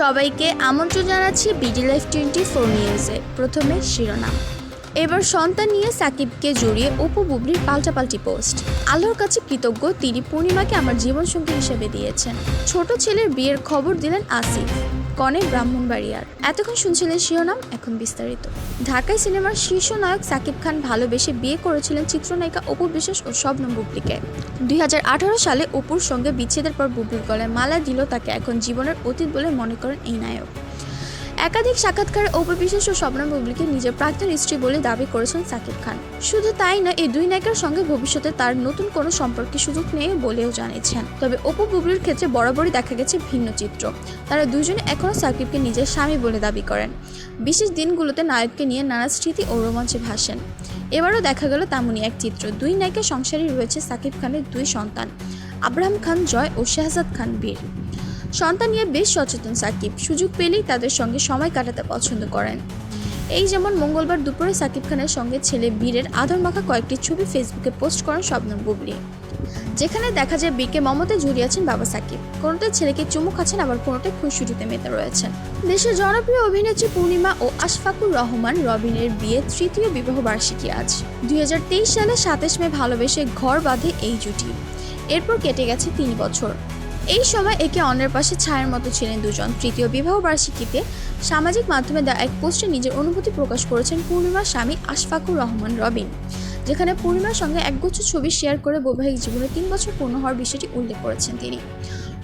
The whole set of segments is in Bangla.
সবাইকে আমন্ত্রণ জানাচ্ছি বিডি লাইফ টোয়েন্টি ফোর নিউজে। প্রথমে শিরোনাম। এবার সন্তান নিয়ে সাকিবকে জড়িয়ে অপু বুবলির পাল্টাপাল্টি পোস্ট। আল্লাহর কাছে কৃতজ্ঞ তিনি পূর্ণিমাকে আমার জীবনসঙ্গী হিসেবে দিয়েছেন। ছোট ছেলের বিয়ের খবর দিলেন আসিফ। কনে ব্রাহ্মণবাড়িয়ার। এতক্ষণ শুনছিলেন শিরোনাম, এখন বিস্তারিত। ঢাকায় সিনেমার শীর্ষ নায়ক সাকিব খান ভালোবেসে বিয়ে করেছিলেন চিত্রনায়িকা অপু বিশ্বাস ও শবনম বুবলিকে। দুই হাজার আঠারো সালে অপুর সঙ্গে বিচ্ছেদের পর বুবলির গলায় মালা দিল তাকে এখন জীবনের অতীত বলে মনে করেন এই নায়ক। একাধিক সাক্ষাৎকারে অপু বিশ্বাস ও বুবলিকে নিজের প্রাক্তন স্ত্রী বলে দাবি করেছেন সাকিব খান। শুধু তাই না এই দুই নায়িকার সঙ্গে ভবিষ্যতে তার নতুন কোনো সম্পর্কের সুযোগ নেই বলেও জানিয়েছেন। তবে অপু বুবলির ক্ষেত্রে বরাবরই দেখা গেছে ভিন্ন চিত্র। তারা দুজনে এখনও সাকিবকে নিজের স্বামী বলে দাবি করেন। বিশেষ দিনগুলোতে নায়ককে নিয়ে নানা স্মৃতি ও রোমাঞ্চে ভাসেন। এবারও দেখা গেল তেমনই এক চিত্র। দুই নায়িকার সংসারে রয়েছে সাকিব খানের দুই সন্তান আব্রাহাম খান জয় ও শাহজাদ খান বীর। সন্তান নিয়ে বেশ সচেতন সাকিব। সুযোগ পেলেই তাদের সঙ্গে সময় কাটাতে পছন্দ করেন। এই যেমন মঙ্গলবার দুপুরে সাকিব খানের সঙ্গে ছেলে বীরের আদর মাখা কয়েকটি ছবি ফেসবুকে পোস্ট করেন শবনম বুবলি। যেখানে দেখা যায় বীরকে মমতে জড়িয়েছেন বাবা সাকিব। কোনোটাই ছেলেকে চুমু খাচ্ছেন, আবার কোনোটাই খুশিটিতে মেতে রয়েছেন। দেশের জনপ্রিয় অভিনেত্রী পূর্ণিমা ও আশফাকুর রহমান রবিনের বিয়ে তৃতীয় বিবাহ বার্ষিকী আজ। দুই হাজার তেইশ সালে সাতাশ মে ভালোবেসে ঘর বাঁধে এই জুটি। এরপর কেটে গেছে তিন বছর। এই সময় একে অন্যের পাশে ছায়ার মতো ছিলেন দুজন। তৃতীয় বিবাহ বার্ষিকীতে সামাজিক মাধ্যমে দেওয়া এক পোস্টে নিজের অনুভূতি প্রকাশ করেছেন পূর্ণিমার স্বামী আশফাকুর রহমান রবিন, যেখানে পূর্ণিমার সঙ্গে একগুচ্ছ ছবি শেয়ার করে বৈবাহিক জীবনে তিন বছর পূর্ণ হওয়ার বিষয়টি উল্লেখ করেছেন তিনি।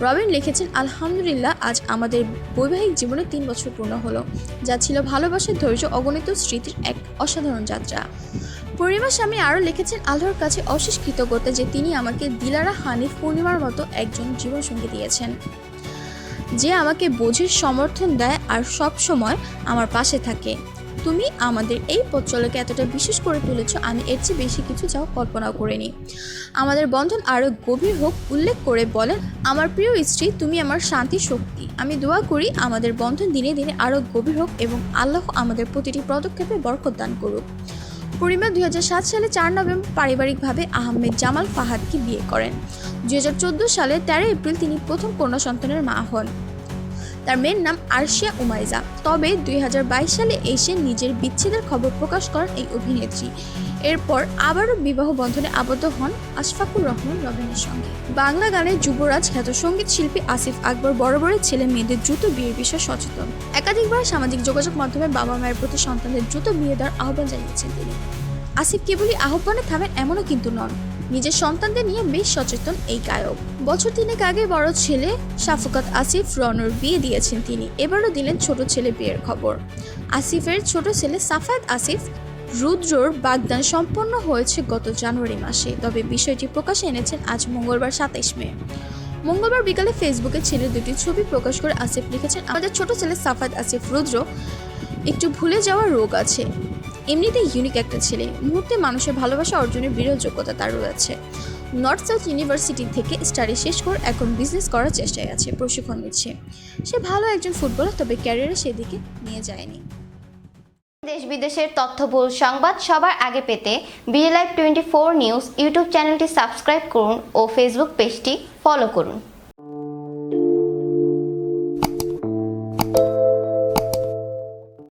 রবিন লিখেছেন, আলহামদুলিল্লাহ, আজ আমাদের বৈবাহিক জীবনে তিন বছর পূর্ণ হলো, যা ছিল ভালোবাসার ধৈর্য অগণিত স্মৃতির এক অসাধারণ যাত্রা। পূর্ণিমার স্বামী আরও লিখেছেন, আল্লাহর কাছে অশেষ কৃতজ্ঞতা যে তিনি আমাকে দিলারা হানিফ পূর্ণিমার মতো একজন জীবনসঙ্গী দিয়েছেন। যে আমাকে বোঝের সমর্থন দেয় আর সব সময় আমার পাশে থাকে। তুমি আমাদের এই পথ চলাকে এতটা বিশেষ করে তুলেছ, আমি এর চেয়ে বেশি কিছু যাও কল্পনাও করিনি। আমাদের বন্ধন আরও গভীর হোক, উল্লেখ করে বলেন, আমার প্রিয় স্ত্রী, তুমি আমার শান্তি শক্তি। আমি দোয়া করি আমাদের বন্ধন দিনে দিনে আরও গভীর হোক এবং আল্লাহ আমাদের প্রতিটি পদক্ষেপে বরকত দান করুক। পূর্ণিমা দুই সালে চার নভেম্বর পারিবারিকভাবে আহমেদ জামাল ফাহাদকে বিয়ে করেন। দুই হাজার চোদ্দ সালে তেরো এপ্রিল তিনি প্রথম কন্যা সন্তানের মা হন। তার মেয়ের নাম আরশিয়া উমাইজা। তবে দুই হাজার বাইশ সালে এসে নিজের বিচ্ছেদের খবর প্রকাশ করেন এই অভিনেত্রী। এরপর আবারও বিবাহ বন্ধনে আবদ্ধ হন আশফাকুর রহমান রবিনের সঙ্গে। বাংলা গানের যুবরাজ খ্যাত সংগীত শিল্পী আসিফ আকবর বরাবরের ছেলে মেয়েদের দ্রুত বিয়ের বিষয়ে সচেতন। একাধিকবার সামাজিক যোগাযোগ মাধ্যমে বাবা মায়ের প্রতি সন্তানদের দ্রুত বিয়ে দেওয়ার আহ্বান জানিয়েছেন তিনি। আসিফ কেবলই আহ্বানে থামেন এমনও কিন্তু নন। নিজের সন্তানদের নিয়ে বেশ সচেতন এই গায়ক। বছর তিনেক আগে বড় ছেলে শাফকাত আসিফ রনর বিয়ে দিয়েছেন তিনি। এবারও দিলেন ছোট ছেলে বিয়ের খবর। আসিফের ছোট ছেলে সাফায়াত আসিফ রুদ্রর বাগদান সম্পন্ন হয়েছে গত জানুয়ারি মাসে। তবে বিষয়টি প্রকাশে এনেছেন আজ মঙ্গলবার সাতাইশ মে। মঙ্গলবার বিকালে ফেসবুকে ছেলের দুটি ছবি প্রকাশ করে আসিফ লিখেছেন, আমাদের ছোট ছেলে সাফায়াত আসিফ রুদ্র একটু ভুলে যাওয়ার রোগ আছে। এমনিতেই ইউনিক একটা ছেলে। মুহূর্তে মানুষের ভালোবাসা অর্জনের বিরল যোগ্যতা তার রয়েছে। নর্থ সাউথ ইউনিভার্সিটি থেকে স্টাডি শেষ করে এখন বিজনেস করার চেষ্টায় আছে, প্রশিক্ষণ নিচ্ছে। সে ভালো একজন ফুটবলার তবে ক্যারিয়ারে সেদিকে নিয়ে যায়নি। দেশ বিদেশের তথ্যবহুল সংবাদ সবার আগে পেতে BA live twenty four news YouTube চ্যানেলটি সাবস্ক্রাইব করুন ও ফেসবুক পেজটি ফলো করুন।